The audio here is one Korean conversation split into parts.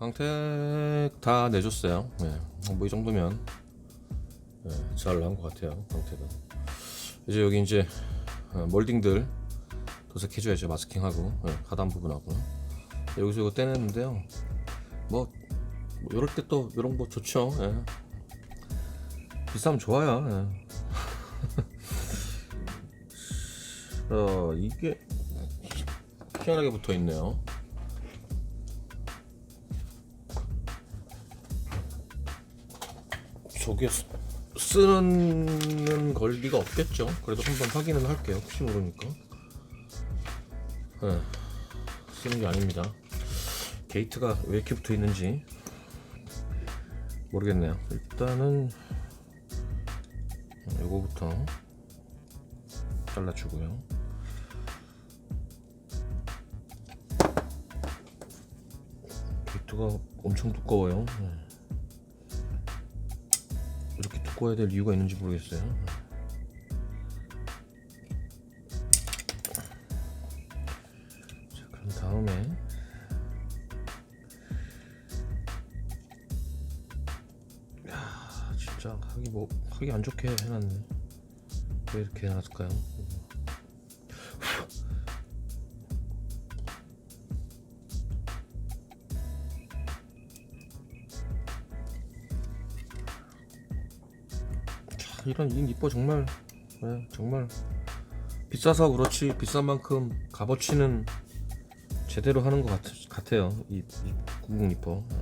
광택 다 내줬어요. 네. 뭐이 정도면 네, 잘 나온 것 같아요. 광택은. 이제 여기 이제 어, 몰딩들 도색해줘야죠. 마스킹하고 네, 하단 부분하고 여기서 이거 떼냈는데요. 뭐, 뭐 이럴 때 또 이런 거 좋죠. 예. 비싸면 좋아요. 예. 어 이게 희한하게 붙어 있네요. 저게 쓰- 쓰는 걸 리가 없겠죠. 그래도 한번 확인은 할게요. 혹시 모르니까. 네, 쓰는 게 아닙니다. 게이트가 왜 이렇게 붙어 있는지 모르겠네요. 일단은 요거부터 잘라주고요. 게이트가 엄청 두꺼워요. 네. 두꺼워야 될 이유가 있는지 모르겠어요. 자, 그럼 다음에 야, 진짜 하기 뭐 하기 안 좋게 해놨네. 왜 이렇게 해놨을까요? 이런 이 니퍼 정말 네, 정말 비싸서 그렇지 비싼 만큼 값어치는 제대로 하는 것 같, 같아요. 이, 이 구국 니퍼. 네.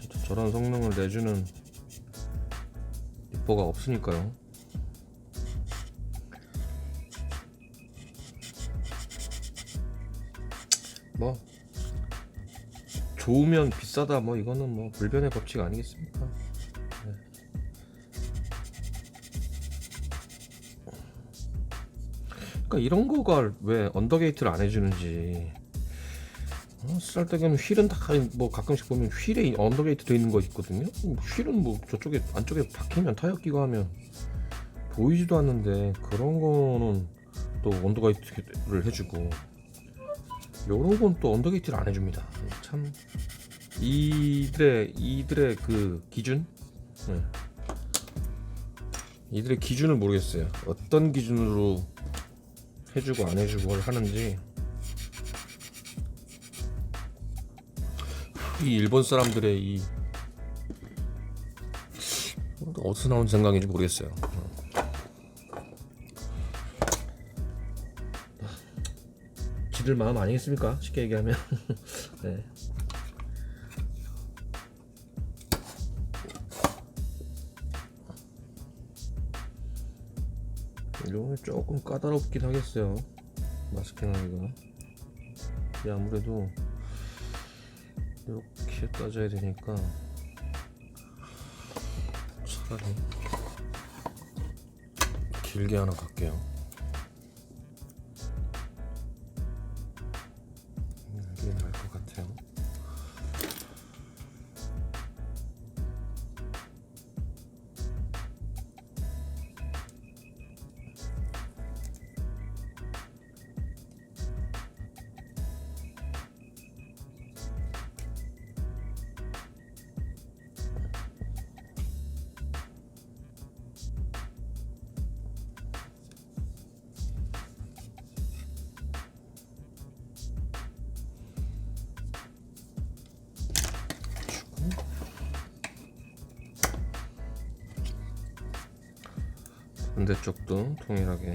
진짜 저런 성능을 내주는 니퍼가 없으니까요. 뭐 좋으면 비싸다 뭐 이거는 뭐 불변의 법칙 아니겠습니까 그러니까 이런 거가 왜 언더게이트를 안 해주는지. 어, 쌀때기는 휠은 다 뭐 가끔씩 보면 휠에 이 언더게이트 돼 있는 거 있거든요. 휠은 뭐 저쪽에 안쪽에 박히면 타이어 끼고 하면 보이지도 않는데 그런 거는 또 언더게이트를 해주고. 요런 건 또 언더게이트를 안 해줍니다. 참 이들의 이들의 그 기준? 네. 이들의 기준을 모르겠어요. 어떤 기준으로 해주고 안 해주고 하는지 이 일본 사람들의 이 어디서 나온 생각인지 모르겠어요. 지들 마음 아니겠습니까? 쉽게 얘기하면. 네. 조금 까다롭긴 하겠어요. 마스킹 하기가. 이게 아무래도 이렇게 따져야 되니까 차라리 길게 하나 갈게요. 반대쪽도 동일하게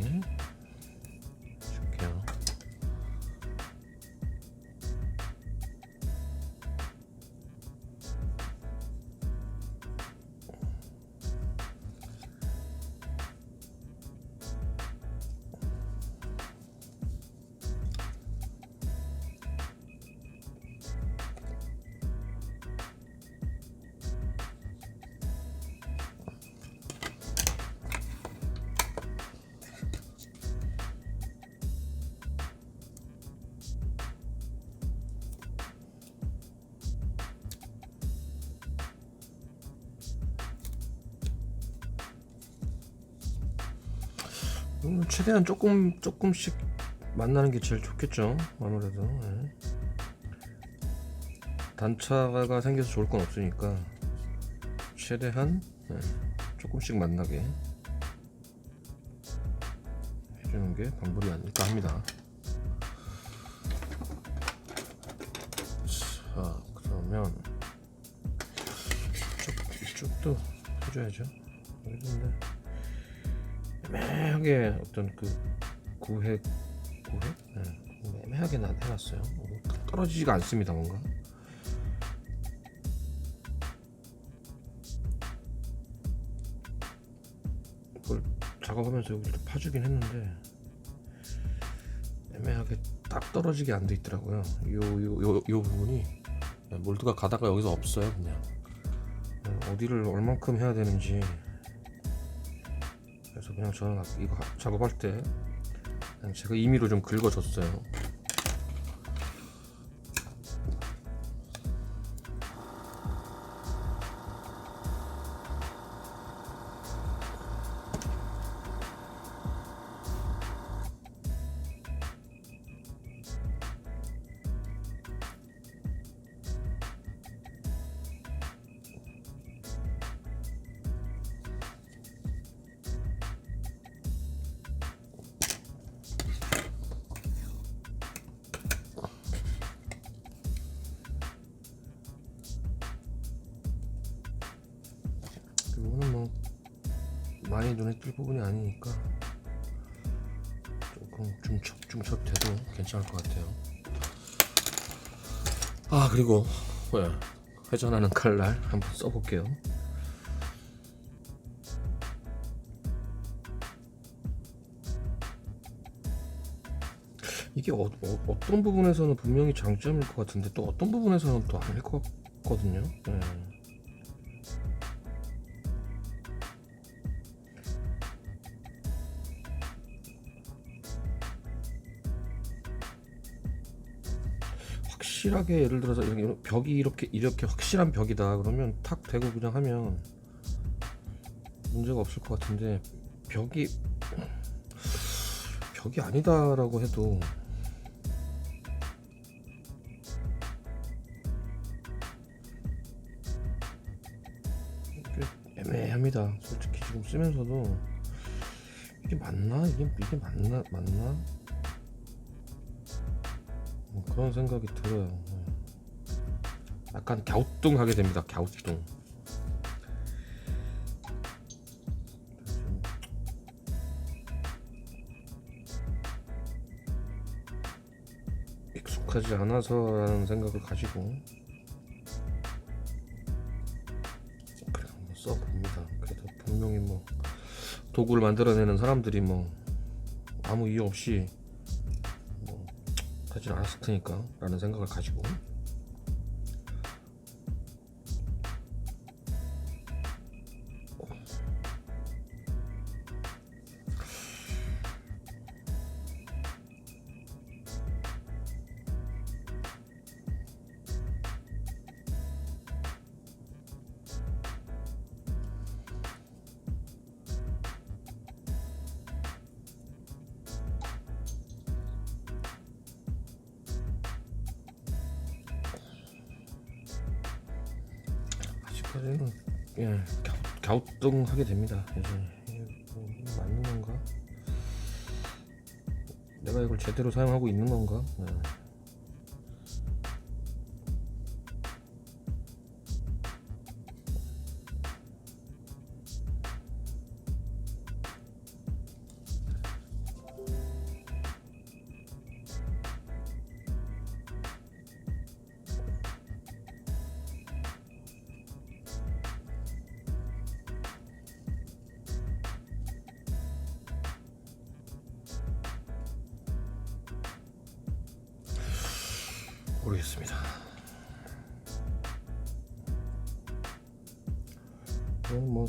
최대한 조금 조금씩 만나는 게 제일 좋겠죠. 아무래도. 예. 단차가 생겨서 좋을 건 없으니까 최대한 네, 조금씩 만나게 해주는 게 방법이 아닐까 합니다. 자 그러면 이쪽, 이쪽도 해줘야죠. 여기인데 애매하게 어떤 그 구획 구획 네, 애매하게 난 해놨어요. 어, 떨어지지가 않습니다 뭔가. 이걸 작업하면서 여기를 파주긴 했는데 애매하게 딱 떨어지게 안 돼 있더라고요. 요 요 요 요 부분이 네, 몰드가 가다가 여기서 없어요 그냥. 네, 어디를 얼만큼 해야 되는지 그래서 그냥 저는 이거 하- 작업할 때 제가 임의로 좀 긁어줬어요. 많이 눈에 띌 부분이 아니니까 조금 중첩 중첩 돼도 괜찮을 것 같아요. 아 그리고 네, 회전하는 칼날 한번 써볼게요. 이게 어, 떤 부분에서는 분명히 장점일 것 같은데 또 어떤 부분에서는 또 아닐 것 같거든요. 네. 확실하게 예를 들어서 이렇게 벽이 이렇게 이렇게 확실한 벽이다. 그러면 탁 대고 그냥 하면 문제가 없을 것 같은데 벽이 벽이 아니다라고 해도 애매합니다. 솔직히 지금 쓰면서도. 이게 맞나? 이게 이게 맞나? 맞나 뭐 그런 생각이 들어요. 네. 약간 갸우뚱하게 됩니다. 갸우뚱. 좀 익숙하지 않아서라는 생각을 가지고 그래 한번 써봅니다. 그래도 분명히 뭐 도구를 만들어내는 사람들이 뭐 아무 이유 없이 뭐 하진 않았을 테니까 라는 생각을 가지고 아직까지는 예 갸우, 갸우뚱하게 됩니다. 여전히 뭐 맞는 건가? 내가 이걸 제대로 사용하고 있는 건가? 예. 모르겠습니다. 그럼 뭐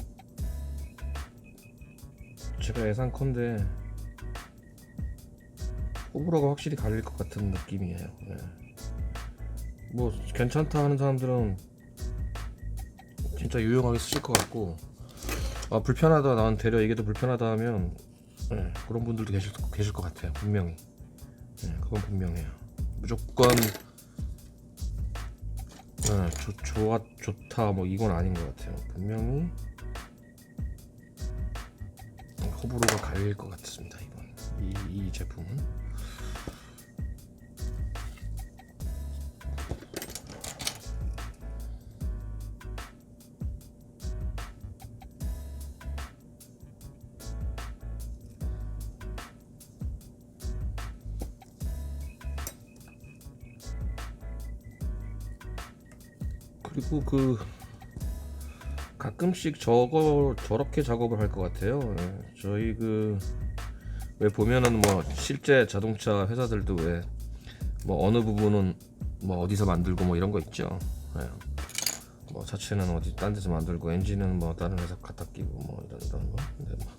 제가 예상컨대 호불호가 확실히 갈릴 것 같은 느낌이에요. 예. 뭐 괜찮다 하는 사람들은 진짜 유용하게 쓰실 것 같고 아 불편하다 난 되려 이게 더 불편하다 하면 예, 그런 분들도 계실, 계실 것 같아요 분명히 예, 그건 분명해요 무조건 네, 좋, 좋아 좋다 뭐 이건 아닌 것 같아요. 분명히 호불호가 갈릴 것 같습니다. 이건 이, 이 제품은 그리고 그 가끔씩 저거 저렇게 작업을 할 것 같아요. 예, 저희 그 왜 보면은 뭐 실제 자동차 회사들도 왜 뭐 어느 부분은 뭐 어디서 만들고 뭐 이런 거 있죠. 예. 뭐 자체는 어디 딴 데서 만들고 엔진은 뭐 다른 회사 갖다 끼고 뭐 이런 이런 거. 근데 뭐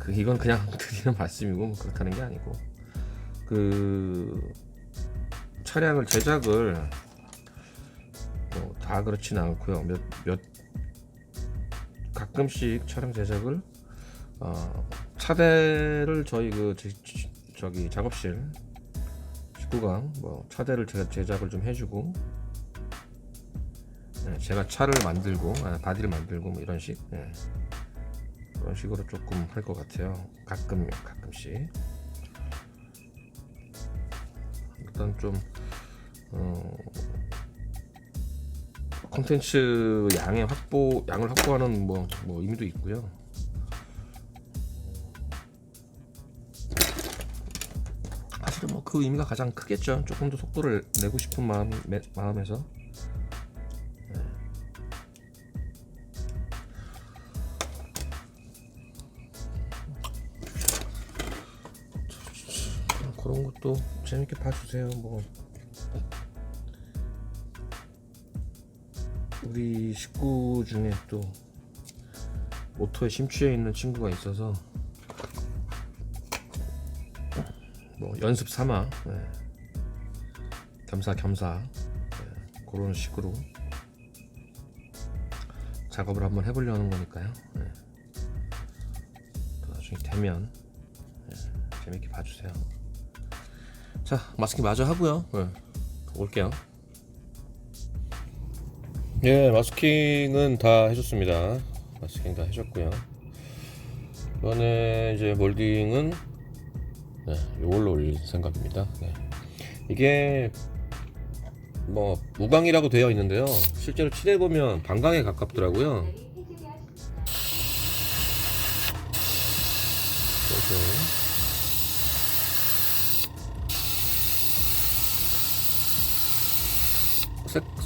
그 이건 그냥 드리는 말씀이고 뭐 그렇다는 게 아니고 그 차량을 제작을 뭐 다 그렇지는 않고요. 몇 몇 가끔씩 촬영 제작을 어, 차대를 저희 그 제, 지- 저기 작업실 식구가 뭐 차대를 제가 제작을 좀 해주고 네, 제가 차를 만들고 아, 바디를 만들고 뭐 이런 식 네. 그런 식으로 조금 할 것 같아요. 가끔 가끔씩 일단 좀 어, 콘텐츠 양의 확보 양을 확보하는 뭐, 뭐 의미도 있고요. 사실은 뭐 그 의미가 가장 크겠죠. 조금 더 속도를 내고 싶은 마음 매- 마음에서. 네. 그런 것도 재밌게 봐주세요. 뭐 우리 식구 중에 또 모토에 심취해 있는 친구가 있어서 뭐 연습 삼아 네. 겸사겸사 네. 그런 식으로 작업을 한번 해보려는 거니까요. 네. 또 나중에 되면 네. 재밌게 봐주세요. 자 마스킹 마저 하고요. 네. 올게요. 예, 마스킹은 다 해줬습니다. 마스킹 다 해줬고요. 이번에 이제 몰딩은 네, 이걸로 올릴 생각입니다. 네. 이게 뭐 무광이라고 되어 있는데요. 실제로 칠해 보면 반광에 가깝더라고요. 그래서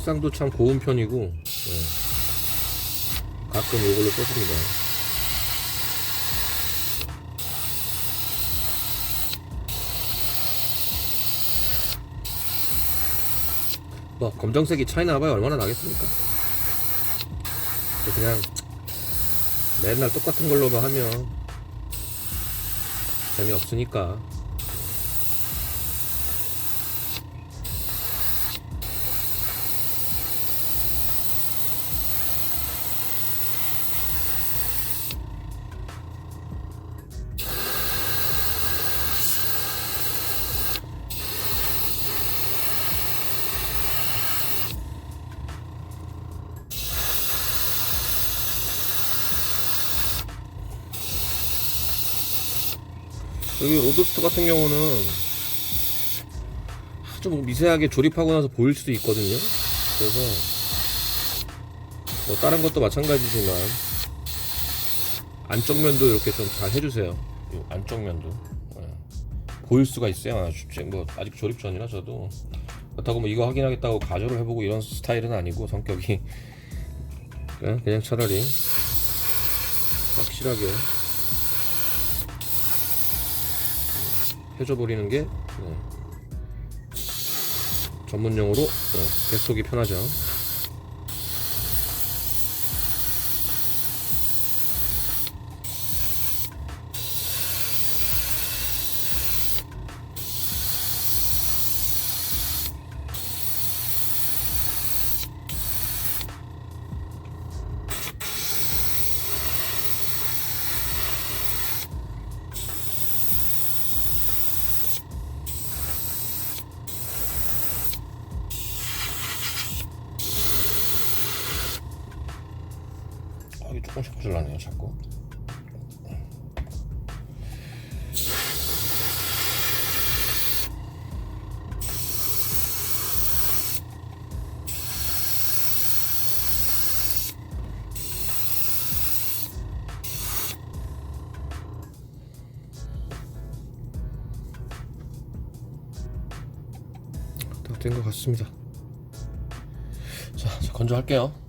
색상도 참 고운 편이고 네. 가끔 이걸로 써줍니다. 뭐 검정색이 차이 나봐야 얼마나 나겠습니까? 그냥 맨날 똑같은 걸로만 하면 재미없으니까 여기 로드스터 같은 경우는 아주 뭐 미세하게 조립하고 나서 보일 수도 있거든요. 그래서 뭐 다른 것도 마찬가지지만 안쪽 면도 이렇게 좀 잘 해주세요. 이 안쪽 면도 예. 보일 수가 있어요. 아직 뭐 아직 조립 전이라 저도 그렇다고 뭐 이거 확인하겠다고 가조를 해보고 이런 스타일은 아니고 성격이 그냥, 그냥 차라리 확실하게 해줘 버리는 게 네. 전문 용어로 네, 배속이 편하죠. 퍼질라네요 자꾸. 다된것 같습니다. 자, 자 건조할게요